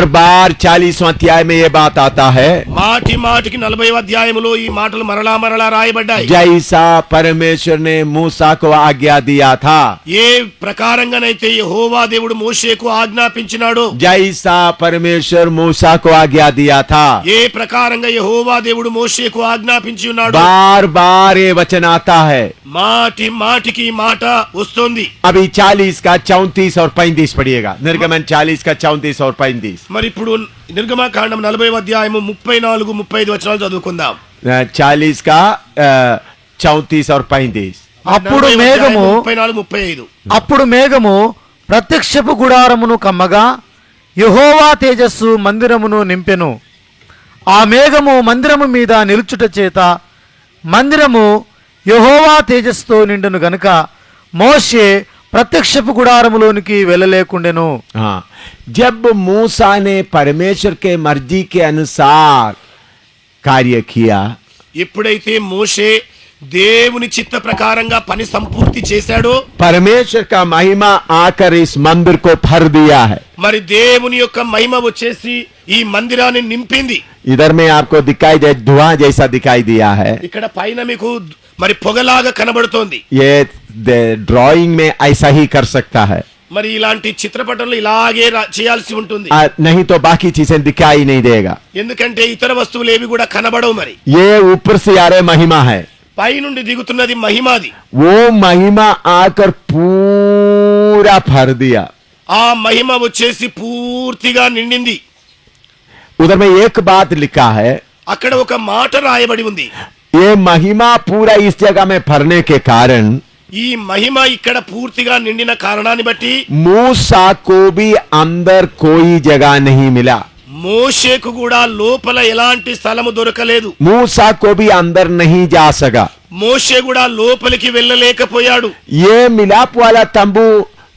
बार चालीसवां अध्याय में ये बात आता है మాటి మాటికి నలభై అధ్యాయములో ఈ మాటలు మరలా మరలా రాయబడ్డాయి जैसा परमेश्वर ने मूसा को आज्ञा दिया था ఏ ప్రకారంగానైతే యెహోవా దేవుడు మోషేకు ఆజ్ఞాపించినాడో जैसा परमेश्वर मूसा को आज्ञा दिया था ఏ ప్రకారంగా యెహోవా దేవుడు మోషేకు ఆజ్ఞాపించి ఉన్నాడు बार बार ये वचन आता है మాటి మాటికి ఈ మాట వస్తుంది अभी चालीस का चौंतीस और पैंतीस पढ़िएगा निर्गमन चालीस का चौंतीस और पैंतीस మరి ఇప్పుడు నిర్గమకాండం నలభై అధ్యాయము ముప్పై నాలుగు ముప్పై ఐదు వచనాలు చదువుకుందాం. చాలీస్ కా చౌతీస్ ఆర్ పైంతీస్ అప్పుడు మేఘము ముప్పై నాలుగు ముప్పై ఐదు. అప్పుడు మేఘము ప్రత్యక్షపు గుడారమును కమ్మగా యహోవా తేజస్సు మందిరమును నింపెను. ఆ మేఘము మందిరము మీద నిలుచుట చేత మందిరము యహోవా తేజస్సుతో నిండును గనుక మోషే ప్రత్యక్షపు గుడారములోనికి వెళ్ళలేకుండెను. జబ్ మూసా నే పరమేశ్వర్ కే మర్జీ కే అనుసార్ కార్యకీయా ఎప్పుడైతే మోషే దేవుని చిత్త ప్రకారంగా పని సంపూర్తి చేశాడో. పరమేశ్వర్ కా మహిమ ఆకర్ ఇస్ మందిర్ కో భర్ దియా హై. మరి దేవుని యొక్క మహిమ వచ్చేసి ఈ మందిరాన్ని నింపింది. ఇదర్ మే ఆప్కో దిఖాయి దే ధువా జైసా దిఖాయి దియా హై. ఇక్కడ పైన మీకు మరి పొగలాగా కనబడుతోంది. ఏ డ్రాయింగ్ మే ఐసా హీ కర్ సక్తా హై. మరి ఇలాంటి చిత్రపటంలో ఇలాగే చేయాల్సి ఉంటుంది. నహితో బాకీ చీజే దిఖాయి నహీ దేగా ఎందుకంటే ఇతర వస్తువులు ఏవి కూడా కనబడవు మరి. ఏ ఊపర్ సి ఆరే మహిమ హై. పై నుండి దిగుతున్నది మహిమాది. ఓ మహిమ ఆకర్ పూరా భర్ దియా. ఆ మహిమ వచ్చేసి పూర్తిగా నిండింది. ఉదర్ మే ఏక్ బాత్ లిఖా హై. అక్కడ ఒక మాట రాయబడి ఉంది. ये महिमा पूरा इस जगह में भरने के कारण ఈ మహిమ ఇక్కడ పూర్తిగా నిండిన కారణాన్ని బట్టి मूसा को भी अंदर कोई जगह नहीं मिला మోషేకు కూడా లోపల ఎలాంటి స్థలము దొరకలేదు मूसा को भी अंदर नहीं जा सका మోషే కూడా లోపలికి వెళ్ళలేకపోయాడు ये मिलाप वाला तंबू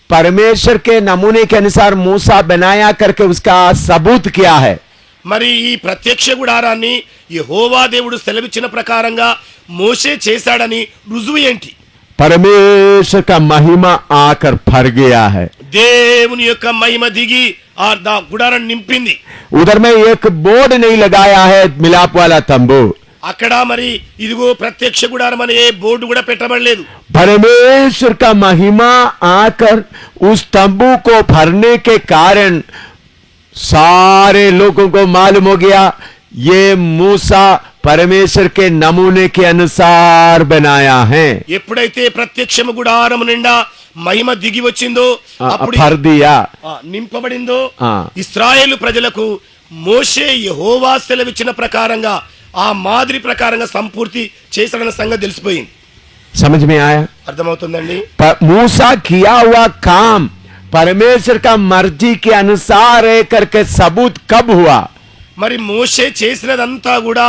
परमेश्वर के नमूने के अनुसार मूसा बनाया करके उसका सबूत क्या है మరి ఈ ప్రత్యక్ష గుడారాన్ని ఈ హోవాదేవుడు సెలవిచ్చిన ప్రకారంగా మోసే చేశాడని రుజువు ఏంటి? పరమేశ్వర మహిమ ఆకర్ ఫర్ హై. దేవుని యొక్క మహిమ దిగి ఆ గుడారం నింపింది. ఉదర్ మే ఏక్ బోర్డ్ లగాయా హై మిలాప్ వాలా అక్కడ మరి ఇదిగో ప్రత్యక్ష గుడారం అని ఏ బోర్డు కూడా పెట్టబడలేదు. పరమేశ్వర్ కా మహిమ ఆకర్ ఉస్ తంబు కో భర్నే కే కారణ్ सारे लोगों को मालूम हो गया ये मूसा परमेश्वर के नमूने के अनुसार बनाया है ఎప్పుడైతే ప్రత్యక్షము గుడారము నిండా మహిమ దిగి వచ్చిందో आ, అప్పుడు भर दिया ఆ, నింపబడిందో ఆ. ఇస్రాయేలు ప్రజలకు మోషే యెహోవా సెలవిచ్చిన ప్రకారంగా ఆ మాదిరి ప్రకారంగా సంపూర్తి చేశాడన్న సంగతి తెలిసిపోయింది समझ में आया అర్థమవుతుందండి प- मूसा किया हुआ काम परमेश्वर का मर्जी के अनुसार है करके सबूत कब हुआ మరి మోషే చేసినదంతా కూడా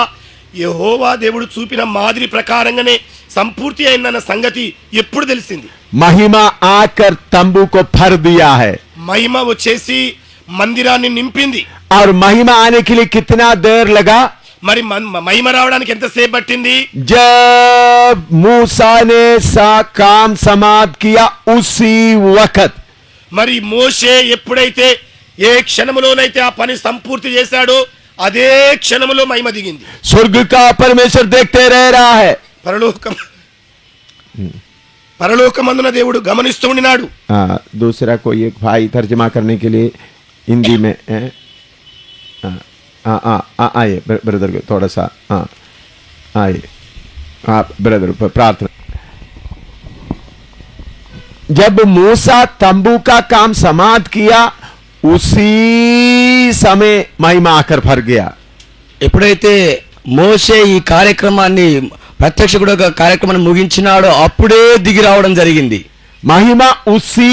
యెహోవా దేవుడు చూపిన మాదిరి ప్రకారంగానే సంపూర్తి అయిందన్న సంగతి ఎప్పుడు తెలిసింది महिमा आकर तंबू को भर दिया है మహిమ వచ్చేసి మందిరాన్ని నింపింది और महिमा आने के लिए कितना देर लगा మరి మన్- మహిమ రావడానికి ఎంతసేపు పట్టింది जब मूसा ने सा काम समाप्त किया उसी वक्त మరి మోషే ఎప్పుడైతే ఏ క్షణములోనైతే ఆ పని సంపూర్తి చేశాడో అదే క్షణములో మహిమ దిగింది स्वर्ग का परमेश्वर देखते रह रहा है పరలోకం పరలోకమందున దేవుడు గమనిస్తూ ఉండినాడు आ, दूसरा कोई एक भाई तर्जमा करने के लिए हिंदी में है आ, आ, आ, आ, आइए ब्र- ब्रदर को थोड़ा सा हाँ आइए आप ब्रदर प- प्रार्थना जब मूसा तंबू का काम समाप्त किया उसी समय महिमा आकर भर गया ఎప్పుడైతే మోసే ఈ కార్యక్రమాన్ని ప్రత్యక్ష గుడ కార్యక్రమాన్ని ముగించినాడో అప్పుడే దిగి రావడం జరిగింది महिमा उसी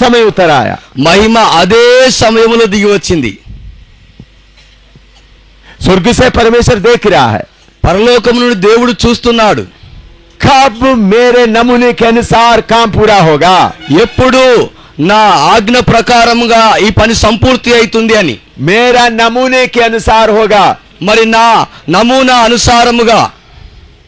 समय उतर आया మహిమ అదే సమయంలో దిగి వచ్చింది स्वर्ग से परमेश्वर देख रहा है పరలోకం నుండి దేవుడు చూస్తున్నాడు कब मेरे नमूने के अनुसार काम पूरा होगा ఎప్పుడు నా ఆజ్ఞ ప్రకారముగా ఈ పని సంపూర్తి అవుతుంది అని मेरा नमूने के अनुसार होगा మరి నా నమూనా అనుసారముగా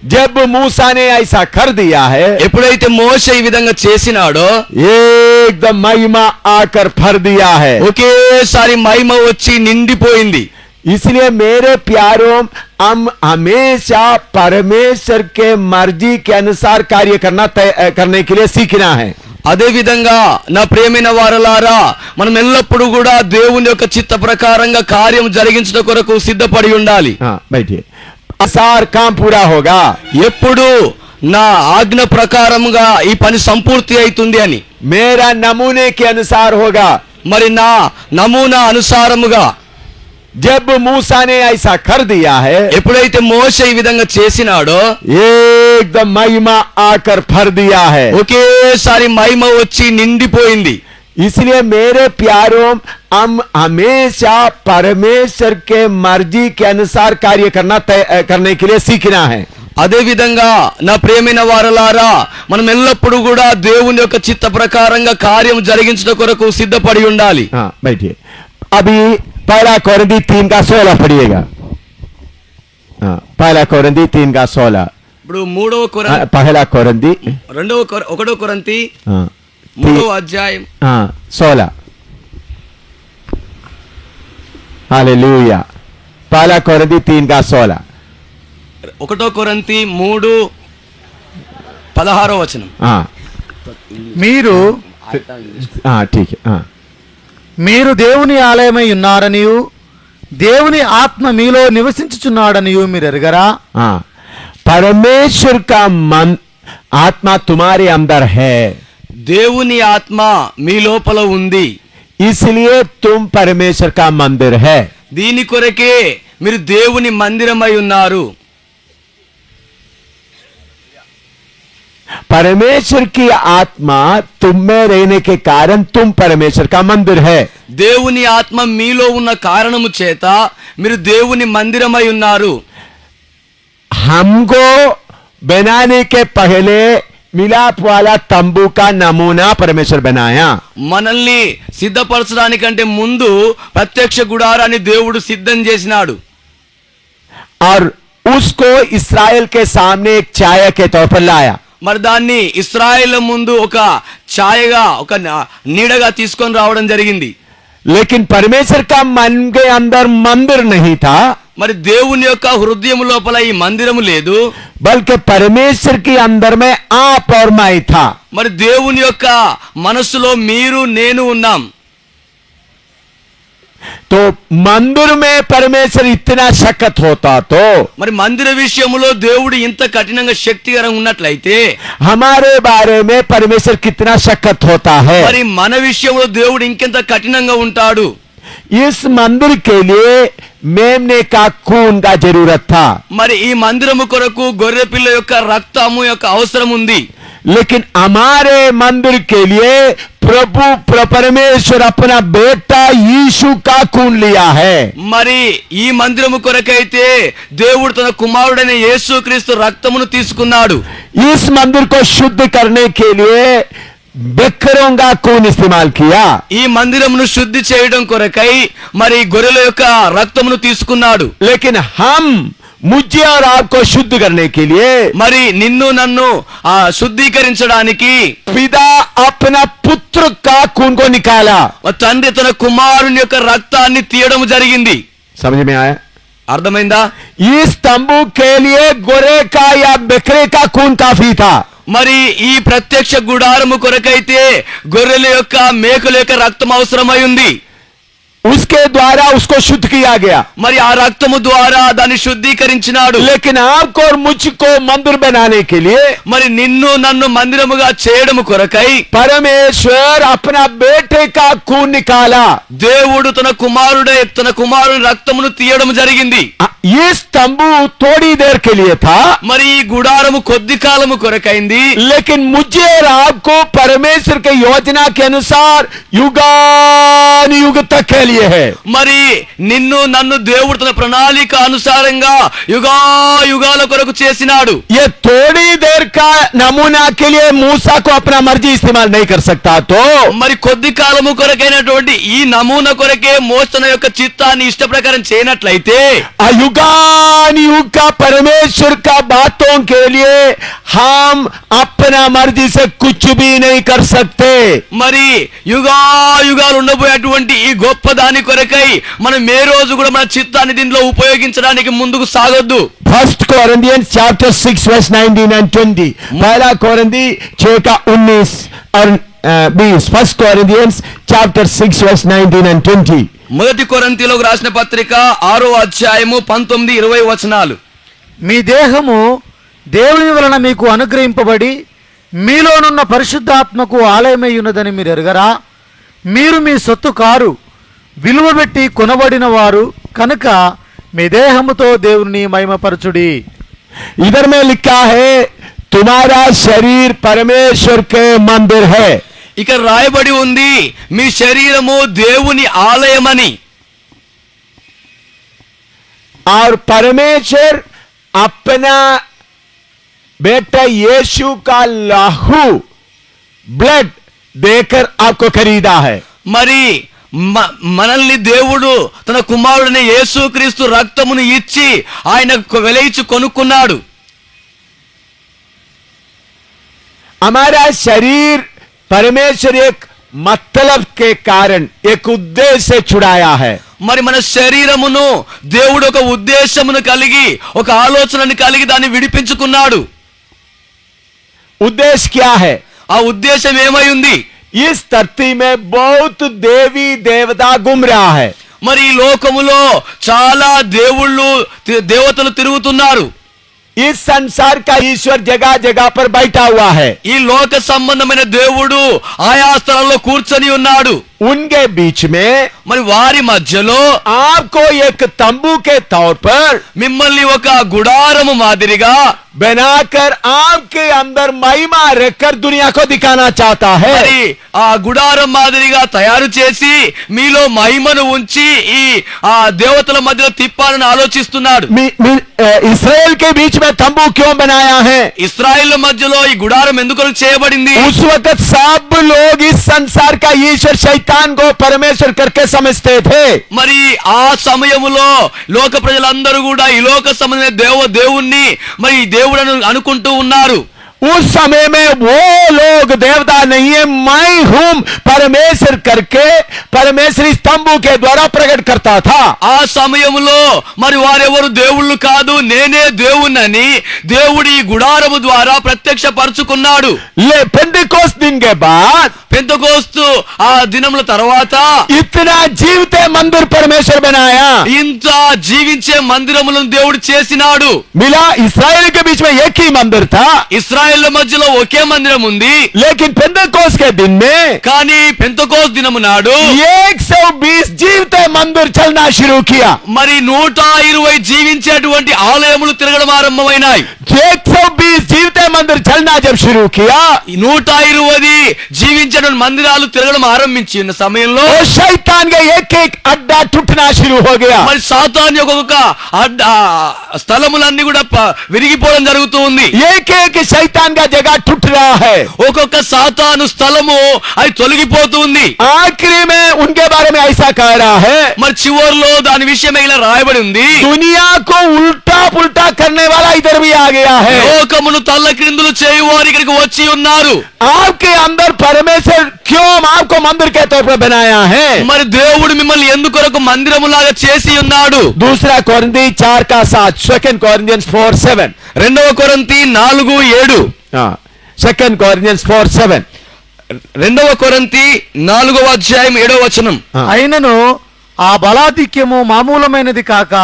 जब मूसा ने ऐसा कर दिया है ఎప్పుడైతే మోసే ఈ విధంగా చేసినాడో एकदम महिमा आकर भर दिया है ఒకేసారి మహిమ వచ్చి నిండిపోయింది इसलिए मेरे प्यारों हम हमेशा परमेश्वर के मर्जी के अनुसार कार्य करना तय- करने के लिए सीखना है అదే విధంగా నా ప్రేమైన వారలారా మనం ఎల్లప్పుడూ కూడా దేవుని యొక్క చిత్త ప్రకారంగా కార్యం జరిగించడం కొరకు సిద్ధపడి ఉండాలి हाँ बैठिए अनुसार काम पूरा होगा ఎప్పుడు నా ఆజ్ఞ ప్రకారముగా ఈ పని సంపూర్తి అవుతుంది అని मेरा नमूने के अनुसार होगा మరి నా నమూనా అనుసారముగా जब मूसा ने ऐसा कर दिया है ఎప్పుడైతే మోస ఈ విధంగా చేసినాడో एकदम महिमा आकर भर दिया है ఒకేసారి మహిమ వచ్చి నిండిపోయింది इसलिए मेरे प्यारों हम हमेशा परमेश्वर के मर्जी के अनुसार कार्य करना तय करने के लिए सीखना है అదే విధంగా నా ప్రేమైన వారలారా మనం ఎల్లప్పుడూ కూడా దేవుని యొక్క చిత్త ప్రకారంగా కార్యం జరిగించడం కొరకు సిద్ధపడి ఉండాలి हाँ बैठिए अभी पहला कोरंदी तीन का सोलह पढ़िएगा हाँ पहला कोरंदी तीन का सोलह ఇప్పుడు మూడవ కొర हाँ, पहला कोरंदी రెండవ కొర ఒకటో కొరంతి हाँ మూడవ అధ్యాయం हाँ सोलह हालेलुया पहला कोरंदी तीन का सोलह ఒకటో కొరంతి మూడు పదహారో వచనం हाँ మీరు हाँ ठीक है हाँ మీరు దేవుని ఆలయమై ఉన్నారనియు దేవుని ఆత్మ మీలో నివసించుచున్నాడనియు మీరు ఎరగరా हाँ परमेश्वर का मन आत्मा तुम्हारे अंदर है దేవుని ఆత్మ మీ లోపల ఉంది इसलिए तुम परमेश्वर का मंदिर है దీని కొరకే మీరు దేవుని మందిరమై ఉన్నారు परमेश्वर की आत्मा तुम में रहने के कारण तुम परमेश्वर का मंदिर है దేవుని ఆత్మ మీలో ఉన్న కారణము చేత మీరు దేవుని మందిరమై ఉన్నారు हमको बनाने के पहले मिलाप वाला तंबू का नमूना परमेश्वर बनाया మనల్ని సిద్ధపరచడానికంటే ముందు ప్రత్యక్ష గుడారాన్ని దేవుడు సిద్ధం చేసినాడు और उसको इसराइल के सामने एक छाया के तौर पर लाया మరి దాన్ని ఇస్రాయేల్ ముందు ఒక ఛాయగా ఒక నీడగా తీసుకొని రావడం జరిగింది. లేకిన్ పరమేశ్వర్ కా మన్ కే అందర్ మందిర్ నహితా. మరి దేవుని యొక్క హృదయం లోపల ఈ మందిరము లేదు. బల్కే పరమేశ్వర్కి అందర్ మే ఆప్ మరి దేవుని యొక్క మనసులో మీరు నేను ఉన్నాం. तो मंदिर में परमेश्वर इतना शक्त होता तो మరి మందిర విషయంలో దేవుడు ఇంత కఠినంగా శక్తికరంగా ఉన్నట్లయితే हमारे बारे में परमेश्वर कितना शक्त होता है మరి మన విషయంలో దేవుడు ఇంకెంత కఠినంగా ఉంటాడు इस मंदिर के लिए मेमने का खून का जरूरत था మరి ఈ మందిరము కొరకు గొర్రె పిల్ల యొక్క రక్తము యొక్క అవసరం ఉంది लेकिन हमारे मंदिर के लिए प्रभु प्र- परमेश्वर अपना बेटा यीशु का खून लिया है మరి ఈ మందిరము కొరకైతే దేవుడు తన కుమారుడైన యేసుక్రీస్తు రక్తమును తీసుకున్నాడు इस मंदिर को शुद्ध करने के लिए बकरों का खून इस्तेमाल किया ఈ మందిరమును శుద్ధి చేయడం కొరకై మరి గొర్రెల యొక్క రక్తమును తీసుకున్నాడు लेकिन हम मुझे और आपको शुद्ध करने के लिए మరి నిన్ను నన్ను ఆ శుద్ధీకరించడానికి पिता अपना पुत्र का खून को निकाला మా తండ్రి తన కుమారుని యొక్క రక్తాన్ని తీయడం జరిగింది समझ में आया అర్థమైందా इस तंबू के लिए गोरे का या बकरे का खून काफी था మరి ఈ ప్రత్యక్ష గుడారము కొరకైతే గొర్రెల యొక్క మేకల యొక్క రక్తం అవసరమై ఉంది उसके द्वारा उसको शुद्ध किया गया మరి ఆ రక్తము ద్వారా దాన్ని శుద్ధీకరించినాడు लेकिन आपको और मुझको मंदिर बनाने के लिए మరి నిన్ను నన్ను మందిరముగా చేయడము కొరకై परमेश्वर अपना बेटे का खून निकाला దేవుడు తన కుమారుడే తన కుమారుని రక్తమును తీయడం జరిగింది इस तंबू थोड़ी देर के लिए था మరి ఈ గుడారము కొద్ది కాలము కొరకైంది लेकिन मुझे और आपको परमेश्वर के योजना के अनुसार युगान युग तक के लिए है మరి నిన్ను నన్ను దేవుడు తన ప్రణాళిక అనుసారంగా యుగా యుగాల కొరకు చేసినాడు ये थोड़ी देर का नमूना के लिए मूसा को अपना मर्जी इस्तेमाल नहीं कर सकता तो మరి కొద్ది కాలము కొరకైనటువంటి ఈ నమూనా కొరకే మోస్తన యొక్క చిత్తాన్ని ఇష్ట ప్రకారం చేయనట్లయితే आ युगान युग का परमेश्वर का बातों के लिए हम अपना मर्जी से कुछ भी नहीं कर सकते మరి యుగా యుగాలు ఉండబోయేటువంటి ఈ గొప్ప దాని కొరకై మనం ఏ రోజు కూడా మన చిత్తాన్ని దీనిలో ఉపయోగించడానికి ముందుకు సాగొద్దు first Corinthians chapter six verse nineteen and twenty पहला कोरिंथी छह का उन्नीस और बीस first Corinthians chapter six verse nineteen and twenty మొదటి కొరంతిలో రాసిన పత్రిక ఆరో అధ్యాయము పంతొమ్మిది ఇరవై వచనాలు. మీ దేహము దేవుని వలన మీకు అనుగ్రహింపబడి మీలోనున్న పరిశుద్ధాత్మకు ఆలయమై ఉన్నదని మీరు ఎరగరా? మీరు మీ సొత్తు కారు విలువ పెట్టి కొనబడిన వారు కనుక మీ దేహముతో దేవుని మహిమపరచుడి. ఇదర్మే లిఖా హే తుమారా శరీర్ పరమేశ్వర్ కే మందిర్ హే ఇక్కడ రాయబడి ఉంది మీ శరీరము దేవుని ఆలయమని और परमेश्वर अपना बेटा यीशु का लाहू ब्लड देकर आपको खरीदा है మరి మ- మనల్ని దేవుడు తన కుమారుడిని యేసుక్రీస్తు రక్తమును ఇచ్చి ఆయన వెలయిచి కొనుక్కున్నాడు हमारा शरीर परमेश्वर एक मतलब के कारण एक उद्देश्य से छुड़ाया है మరి మన శరీరమును దేవుడు ఒక ఉద్దేశమును కలిగి ఒక ఆలోచనను కలిగి దాన్ని విడిపించుకున్నాడు उद्देश्य क्या है ఆ ఉద్దేశం ఏమై ఉంది इस धरती में बहुत देवी देवता घूम रहा है మరి ఈ లోకములో చాలా దేవుళ్ళు తి- దేవతలు తిరుగుతున్నారు इस संसार का ईश्वर जगह जगह पर बैठा हुआ है ఈ లోక సంబంధమైన దేవుడు ఆయా స్థలంలో కూర్చొని ఉన్నాడు उनके बीच में మరి వారి మధ్యలో आपको एक तंबू के तौर पर మిమ్మల్ని ఒక గుడారము మాదిరిగా बनाकर आपके अंदर महिमा रखकर दुनिया को दिखाना चाहता है మరి ఆ గుడారం మాదిరిగా తయారు చేసి మీలో మహిమను ఉంచి ఈ ఆ దేవతల మధ్యలో తిప్పాలని ఆలోచిస్తున్నాడు मी- मी- अ, इसराइल के बीच में तंबू क्यों बनाया है ఇస్రాయిల్ మధ్యలో ఈ గుడారం ఎందుకు చేయబడింది उस वक्त सब लोग इस संसार का ईश्वर शैतान को परमेश्वर करके समझते थे మరి ఆ సమయములో లోక ప్రజలందరూ కూడా ఈ లోక సంబంధమైన దేవ దేవుణ్ణి మరి ఈ దేవుడను అనుకుంటూ ఉన్నారు उस समय में वो लोग देवता नहीं है मैं हूं परमेश्वर करके परमेश्वर इस तंबू के द्वारा प्रकट करता था ఆ సమయములో మరి వారెవరు దేవుళ్ళు కాదు నేనే దేవుణ్ణని దేవుడి ఈ గుడారము ద్వారా ప్రత్యక్ష పరుచుకున్నాడు ले पेंटिकोस दिन के बाद పెంతకోస్తు ఆ దినముల తర్వాత इतना जीवते मंदिर परमेश्वर बनाया ఇంత జీవించే మందిరములను దేవుడు చేసినాడు मिला इसराइल के बीच में एक ही मंदिर था ఇస్రాయల్ మధ్యలో ఒకే మందిరం ఉంది. లేకిన్ పెంతకోస్ కే దిన్ మే కానీ పెంతకోస్ దినము నాడు 120 జీవిత మందిర్ చల్నా శురూ కియా. మరి 120 జీవించేటువంటి ఆలయములు తిరగడం ఆరంభమైనాయి. 120 जीवते मंदिर चलना जब शुरू किया ఈ నూట ఇరవై జీవించేటువంటి మందిరాలు తిరగడం ఆరంభించి ఉన్న సమయంలో तो शैतान का एक एक अड्डा टूटना शुरू हो गया మరి సాతాన్ యొక్క ఒక అడ్డ- ఆ స్థలములన్నీ కూడా ప- విరిగిపోవడం జరుగుతూ ఉంది एक एक शैतान का जगह टूट रहा है ఒక్కొక్క సాతాను స్థలము అది తొలగిపోతూ ఉంది आखिरी में उनके बारे में ऐसा कह रहा है మరి చివరిలో దాని విషయం ఇలా రాయబడి ఉంది दुनिया को उल्टा पुल्टा करने वाला इधर भी आ गया है లోకమును తల్ల క్రిందులు చేయు చేయువారు ఇక్కడికి వచ్చి ఉన్నారు. ఆప్కే అందర్ పరమేశ్వర్ క్యో ఆప్కో మందిర్ కే తోర్ హే మరి దేవుడు మిమ్మల్ని ఎందుకొరకు మందిరములాగా చేసి ఉన్నాడు? దూసరా కొరింది చార్ కా 7 సెకండ్ కొరింథియన్స్ 4 7 రెండవ కొరంతి నాలుగు ఏడు. సెకండ్ కొరింథియన్స్ 4 7 రెండవ కొరంతి నాలుగవ అధ్యాయం ఏడవ వచనం. అయినను ఆ బలాధిక్యము మామూలమైనది కాక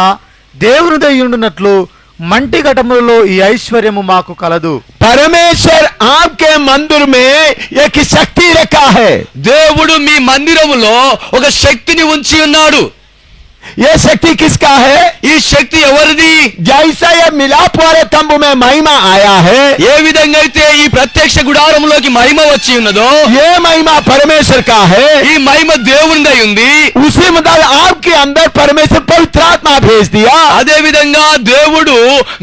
దేవుని ఉండునట్లు మంటి ఘటములలో ఈ ఐశ్వర్యము మాకు కలదు. పరమేశ్వర్ ఆప్కే మందిరమే మే శక్తి రకా దేవుడు మీ మందిరములో ఒక శక్తిని ఉంచి ఉన్నాడు. ये शक्ति किसका है ఈ శక్తి ఎవరిది जैसा ये मिलाप वाले तंबू में महिमा आया है ఏ విధంగా అయితే ఈ ప్రత్యక్ష గుడారములోకి మహిమ వచ్చి ఉన్నదో ये महिमा परमेश्वर का है ఈ మహిమ దేవునిదై ఉంది उसी मुताबिक आपके अंदर परमेश्वर पवित्र आत्मा भेज दिया అదే విధంగా దేవుడు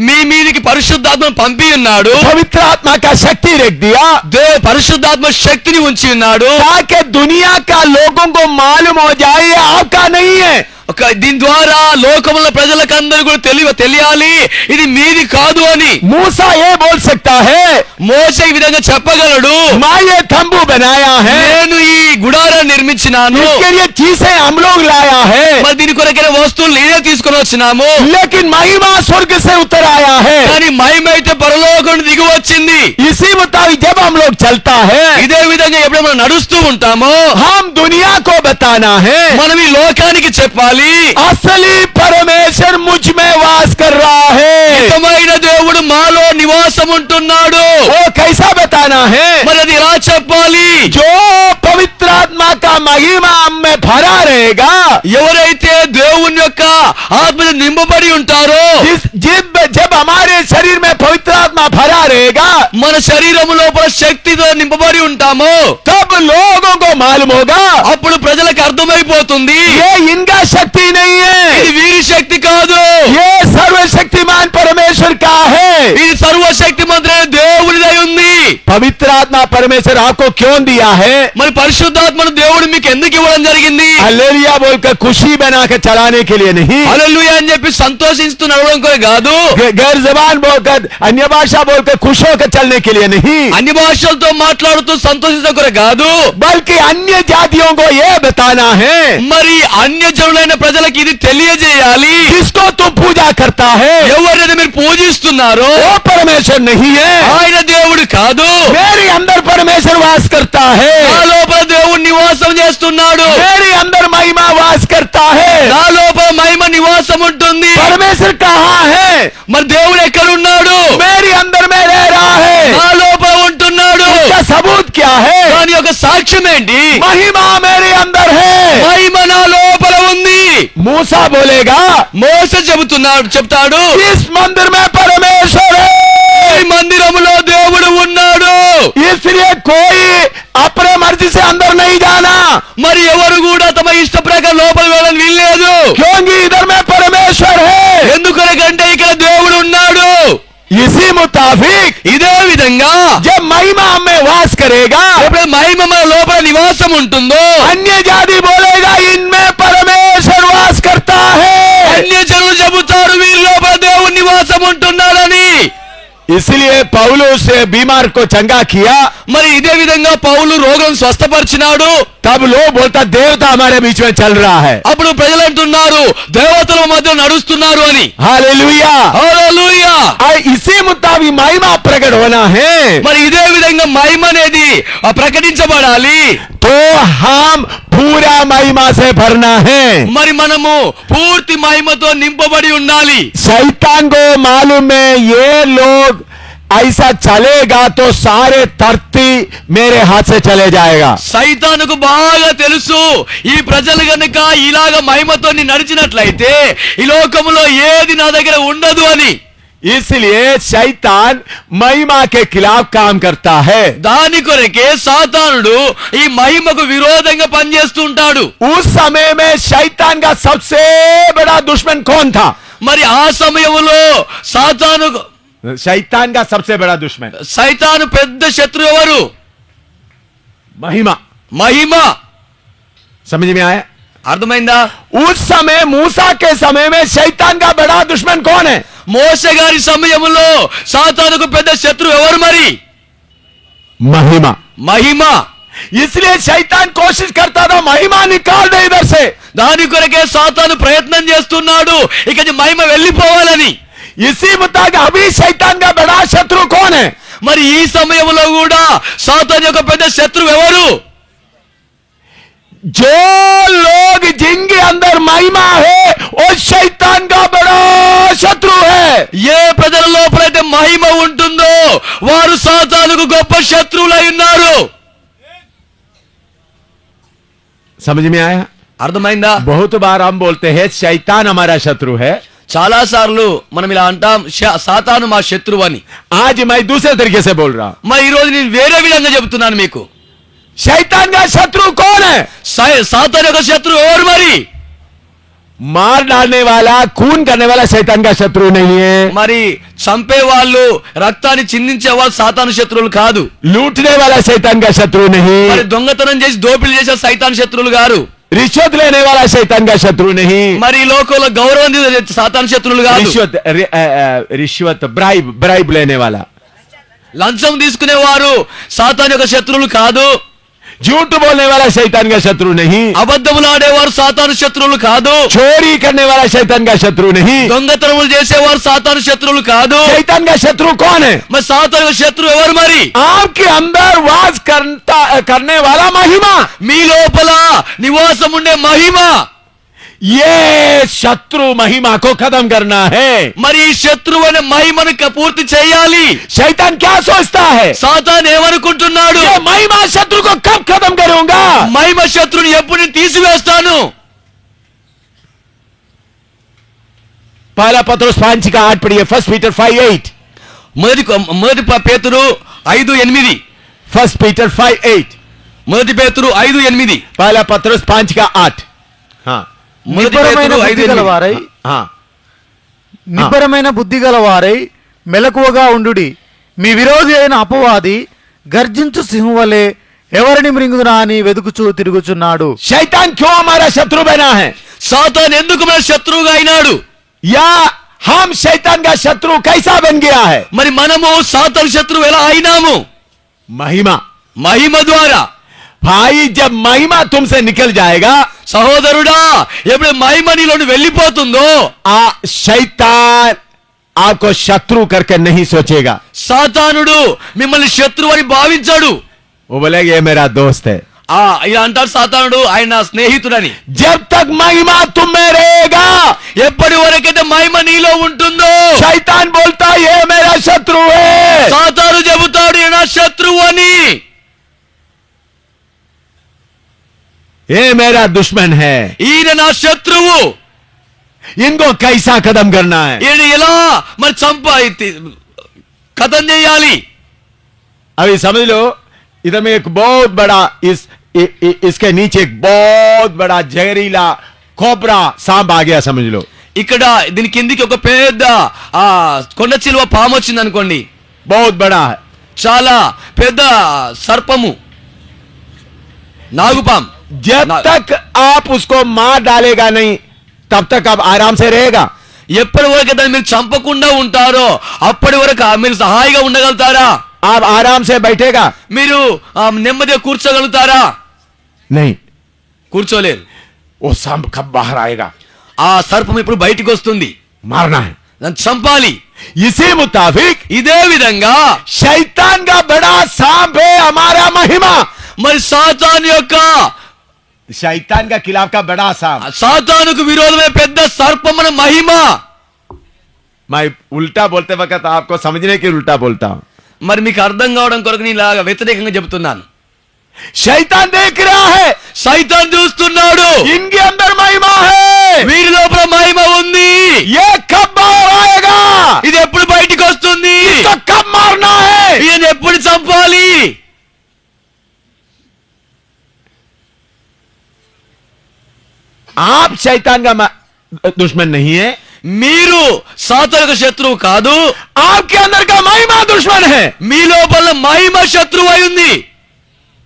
మీ మీదికి పరిశుద్ధాత్మ పంపి ఉన్నాడు पवित्र आत्मा का शक्ति रख दिया దే పరిశుద్ధాత్మ శక్తిని ఉంచి ఉన్నాడు ताकि दुनिया का लोगों को मालूम हो जाए ये आपका नहीं है ఒక దీని ద్వారా లోకముల ప్రజలకు అందరూ కూడా తెలియ తెలియాలి. ఇది మీది కాదు అని. మూసా ఏ బోల్ సక్తా హే? మోస ఈ విధంగా చెప్పగలడు. మాయే తంబు బనాయా హే? నేను ఈ గుడారా నిర్మించినాను. చీసే అమలోగ్ లాయా హే? మరి దీని కొరకైన వస్తువులు నేనే తీసుకొని వచ్చినాము. లేకిన్ మహిమ స్వర్గ సే ఉత్తర ఆయా హే? కానీ మహిమ అయితే పరలోకం దిగి వచ్చింది. ఇసి ముతాబిక్ జబ్ హమ్ చల్తా హే? ఇదే విధంగా ఎప్పుడైనా నడుస్తూ ఉంటామో? హమ్ దునియా కో బతానా హే? మనం ఈ లోకానికి చెప్పాలి. ఉండాలి అసలు పరమేశ్వర్ ముజ్మే వాస్ కర్రాహేమైన దేవుడు మాలో నివాసం ఉంటున్నాడు ఓ కైసా బతానా హే. మరి అది ఎలా చెప్పాలి? జో పవిత్రాత్మ కా మహిమ అమ్మ భరారేగా ఎవరైతే దేవుని యొక్క ఆత్మ నింపబడి ఉంటారో జబ్ అమారే శరీర్ పవిత్రాత్మ భరారేగా మన శరీరము లోపల శక్తితో నింపబడి ఉంటాము. తప్పు లోగోగో మాలుమోగా. అప్పుడు ప్రజలకు అర్థమైపోతుంది. ఏ ఇంకా శక్తి నయ్యే? ఇది వీరి శక్తి కాదు. ఏ సర్వశక్తిమాన్ పరమేశ్వర్ కాహే? ఇది సర్వశక్తి మంత్రి पवित्र आत्मा परमेश्वर आपको क्यों दिया है మరి పరిశుద్ధాత్మను దేవుడు మీకు ఎందుకు ఇవ్వడం జరిగింది हालेलुया बोलकर खुशी बना के चलाने के लिए नहीं హల్లెలూయా అని చెప్పి సంతోషిస్తూ నడవడం కొరకు కాదు ग- गैर जबान बोलकर अन्य भाषा बोलकर खुश होकर चलने के लिए नहीं అన్ని భాషలతో మాట్లాడుతూ సంతోషించడం కొరకు కాదు बल्कि अन्य जातियों को ये बताना है మరి అన్య జనులైన ప్రజలకు ఇది తెలియజేయాలి जिसको तुम पूजा करता है ఎవరైతే మీరు పూజిస్తున్నారో वो परमेश्वर नहीं है ఆయన దేవుడు కాదు మేరీ అందరు పరమేశ్వర్ వాస్ కర్తా హే. నా లోపల దేవుడు నివాసం చేస్తున్నాడు. మేరీ అందరు మహిమ వాస్ కర్తా హే. నా లోపల మహిమ నివాసం ఉంటుంది. పరమేశ్వర్ కహా హే. మరి దేవుడు ఎక్కడ ఉన్నాడు మేరీ అందరు మే రే రా హే. నా లోపల ఉంటున్నాడు. సబూత్ క్యా హే? దాని యొక్క సాక్ష్యం ఏంటి? మహిమ మేరీ అందరు హే. మహిమ నా లోపల ఉంది. మూసా బోలేగా? మోస చెబుతున్నాడు చెప్తాడు. ఇస్ మందిర్ మే పరమేశ్వరే. इसलिए कोई अपने मर्जी से अंदर नहीं जाना మరి ఎవరు కూడా తమ ఇష్ట ప్రకారం లోపల వెళ్ళని వీల్లేదు क्योंकि इधर में परमेश्वर है ఎందుకనకంటే ఇక్కడ దేవుడు ఉన్నాడు इसी मुताबिक ఇదే విధంగా जब महिमा में वास करेगा ఎప్పుడైతే మహిమ మన లోపల నివాసం ఉంటుందో अन्य जाति बोलेगा इनमें परमेश्वर वास करता है అన్య జనులు చెబుతారు వీరి లోపల దేవుడు నివాసం ఉంటున్నాడని ఇసిలియే పౌలు సే బీమార్ కో చంగా కియా. మరి ఇదే విధంగా పౌలు రోగం స్వస్థపరిచినాడు. తబ్లో బోల్తా దేవత హమారే బీచ్ మే చల్ రహా హై. అప్పుడు ప్రజలు అంటున్నారు దేవతల మధ్య నడుస్తున్నారు అని. హల్లెలూయా హల్లెలూయా ఇసే ముతావి మహిమ ప్రకట హోనా హై. మరి ఇదే విధంగా మహిమ అనేది ప్రకటించబడాలి. తో హమ్ पूरा महिमा से भरना है మరి మనము పూర్తి మహిమతో నింపబడి ఉండాలి शैतान को मालूम है ये लोग ऐसा चलेगा तो सारे धरती मेरे हाथ से चले जाएगा సైతానుకు బాగా తెలుసు ఈ ప్రజలు గనుక ఇలాగ మహిమతో నడిచినట్లయితే ఈ లోకములో ఏది నా దగ్గర ఉండదు అని इसलिए शैतान महिमा के खिलाफ काम करता है దాని కొరకే సాతానుడు ఈ మహిమకు విరోధంగా పనిచేస్తూ ఉంటాడు उस समय में शैतान का सबसे बड़ा दुश्मन कौन था మరి ఆ సమయంలో సాతాను शैतान का सबसे बड़ा दुश्मन సైతాను పెద్ద శత్రువు ఎవరు महिमा మహిమ समझ में आया అర్థమైందా उस समय मूसा के समय में शैतान का बड़ा दुश्मन कौन है మోస గారి సమయంలో సాతానుకు పెద్ద శత్రువు ఎవరు మరి महिमा మహిమ इसलिए शैतान कोशिश करता था महिमा निकाल दे इधर से దాని కొరకే సాతాను ప్రయత్నం చేస్తున్నాడు ఇక ఈ మహిమ వెళ్ళిపోవాలని इसी मुताबिक अभी शैतान का बड़ा शत्रु कौन है మరి ఈ సమయంలో కూడా సాతాన్ యొక్క పెద్ద శత్రువు ఎవరు जो लोग जिनके अंदर महिमा है वो शैतान का बड़ा शत्रु है ఏ ప్రజల లోపలైతే మహిమ ఉంటుందో వారు సాతానుకు గొప్ప శత్రువులై ఉన్నారు समझ में आया అర్థమైందా बहुत बार हम बोलते हैं शैतान हमारा शत्रु है చాలా సార్లు మనం ఇలా అంటాం "శ- సాతాను మా శత్రువు అని आज मैं दूसरे तरीके से बोल रहा हूं మరి ఈ రోజు నేను వేరే విధంగా చెబుతున్నాను మీకు शैतान का शत्रु कौन है సై- సాతాను యొక్క శత్రువు ఎవరు మరి मार डालने वाला खून करने वाला शैतान का शत्रु नहीं है మరి చంపే వాళ్ళు రక్తాన్ని చిందించే వాళ్ళు సాతాను శత్రువులు కాదు लूटने वाला शैतान का शत्रु మరి नहीं దొంగతనం చేసి దోపిడీ చేసే సైతాన్ శత్రువులు గారు रिश्वत लेने वाला शैतान का शत्रु नहीं మరి ఈ లోకంలో గౌరవం తీసే సాతాను శత్రువులు కాదు रिश्वत रि- अ, अ, रिश्वत ब्राइब ब्राइब लेने वाला లంచం తీసుకునేవారు సాతాను యొక్క శత్రువులు కాదు झूठ बोलने वाला शैतान का शत्रु नहीं అబద్ధములు ఆడేవారు సాతాను శత్రువులు కాదు चोरी करने वाला शैतान का शत्रु नहीं దొంగతనములు చేసేవారు సాతాను శత్రువులు కాదు शैतान का शत्रु कौन है మరి సాతాను యొక్క శత్రువు ఎవరు మరి आपके अंदर वास करता करने वाला महिमा మీ లోపల నివాసం ఉండే మహిమ ఏ శత్రు మహిమకు కథం కర్నా హే? మరి ఈ శత్రువు అనే మహిమను పూర్తి చేయాలి? శైతాన్ క్యా సోచతా హే? సాతాన్ ఏమనుకుంటున్నాడు? మహిమ శత్రుకు కబ్ కథం కరుంగా? మహిమ శత్రుని ఎప్పుడు తీసివేస్తాను? పాల పత్రస్ స్పాంచిక ఆట్ పడి ఫస్ట్ పీటర్ ఫైవ్ ఎయిట్. మొదటి మొదటి పేతురు ఐదు ఎనిమిది. First Peter five eight. మొదటి పేతురు ఐదు ఎనిమిది. పాల పత్రస్ స్పాంచిక ఆర్ట్ ఆట్. హా. నిబ్బరమైన బుద్ధి గల వారై బుద్ధి గలవారై మెలకువగా ఉండుడి. మీ విరోధి అయిన అపవాది గర్జించు సింహవలే ఎవరిని మృంగునా అని వెదుకుచూ తిరుగుచున్నాడు. శైతాన్ క్యో మారా శత్రువైనా సాతాన్ ఎందుకు మన శత్రువుగా అయినాడు? యా హమ్ శైతాన్గా శత్రు కైసా బెన్ గయా మరి మనము సాతాన్ శత్రువు ఎలా అయినాము? మహిమ. మహిమ ద్వారా. భాయి జబ్ మహిమ తుమ్సే నికల్ జాయగా. సహోదరుడా ఎప్పుడు మహిమ నీలోని వెళ్ళిపోతుందో? ఆ శైతాన్ ఆకో శత్రు కర్క నహి సోచేగా. సాతానుడు మిమ్మల్ని శత్రువు అని భావించాడు. ఏ మేరా దోస్తే. ఆ ఇలా అంటారు సాతానుడు ఆయన స్నేహితుడని. జబ్ తక్ మహిమ తుమ్మేరేగా ఎప్పటి వరకైతే మహిమ నీలో ఉంటుందో? శైతాన్ బోల్తా ఏ మేరా శత్రువు. సాతాను చెబుతాడు నా శత్రువు అని ये मेरा दुश्मन है ఈయన నా శత్రువు इनको कैसा कदम करना है ఈయన ఎలా మరి చంప కథం చేయాలి अभी समझ लो इधर में एक बहुत बड़ा इस इ, इ, इसके नीचे एक बहुत बड़ा जहरीला कोबरा सांप आ गया समझ लो ఇక్కడ దీని కిందికి ఒక పెద్ద ఆ కొండ చిలువ పాము వచ్చింది అనుకోండి बहुत बड़ा है చాలా పెద్ద సర్పము నాగుపాం जब ना- तक आप उसको मार डालेगा नहीं तब तक आप आराम से रहेगा ఎప్పటి వరకు దాన్ని మీరు చంపకుండా ఉంటారో అప్పటి వరకు ఆ మీరు సహాయిగా ఉండగలుగుతారా आप आराम से बैठेगा మీరు ఆ, నెమ్మదిగా కూర్చోగలుగుతారా नहीं కూర్చోలేరు वो सांप कब बाहर आएगा ఆ సర్పం ఇప్పుడు బయటికి వస్తుంది मारना है దాన్ని చంపాలి इसी मुताबिक ఇదే విధంగా शैतान का बड़ा सांप है हमारा महिमा మరి సాతాను యొక్క శైతాన్గా ఖిలాఫ్ కా సాతానుకు విరోధమే పెద్ద సర్పమన మహిమ. మై ఉల్టా బోల్తే వకత్ ఆప్కో సమజ్నేకి ఉల్టా బోల్తా. మరి మీకు అర్థం కావడం కొరకు నేను ఇలాగా వ్యతిరేకంగా చెబుతున్నాను. శైతాన్ దేఖ్ రా హై! సైతాన్ చూస్తున్నాడు. ఇన్కి అందరు మహిమ హై! వీరి లోపల మహిమ ఉంది. ఏ आप शैतान का मा- दुश्मन नहीं है మీరు సాతానుక శత్రువు కాదు आपके अंदर का महिमा दुश्मन है మీ లోపల మహిమ శత్రువు అయి ఉంది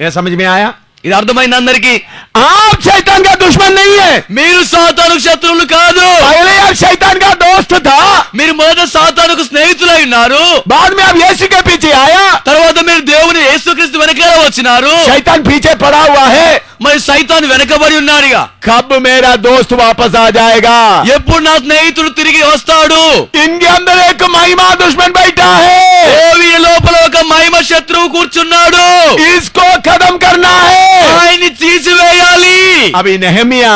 ये समझ में आया ఇది అర్థమైంది అందరికి आप शैतान का दुश्मन नहीं है మీరు సాతానుకు శత్రువులు కాదు पहले आप शैतान का दोस्त था మీరు మొదట సాతానుకు స్నేహితులై ఉన్నారు बाद में आप यीशु के पीछे आया తర్వాత మీరు దేవుని యేసుక్రీస్తు వెనకాల వచ్చినారు शैतान पीछे पड़ा हुआ है మరి సైతాన్ వెనకబడి ఉన్నారుగా कब मेरा दोस्त वापस आ जाएगा ఎప్పుడు నా స్నేహితుడు తిరిగి వస్తాడు इनके अंदर एक महिमा दुश्मन बैठा శత్రువు కూర్చున్నాడు. ఇస్కో ఖతం కర్నా తీసివేయాలి. అవి Nehemiah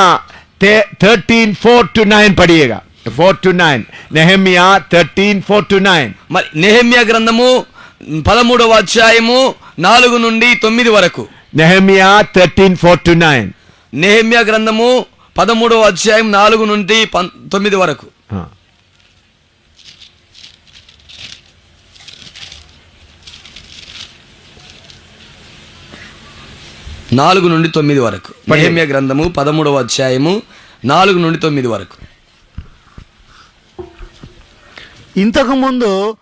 thirteen four to nine పడియగా. Four to nine Nehemiah thirteen four to nine మరి నెహమియా గ్రంథము పదమూడవ అధ్యాయము నాలుగు నుండి తొమ్మిది వరకు. Nehemiah thirteen four to nine Nehemiah గ్రంథము పదమూడవ అధ్యాయం నాలుగు నుండి తొమ్మిది వరకు. నాలుగు నుండి తొమ్మిది వరకు. నెహమ్య గ్రంథము పదమూడవ అధ్యాయము నాలుగు నుండి తొమ్మిది వరకు. ఇంతకు ముందు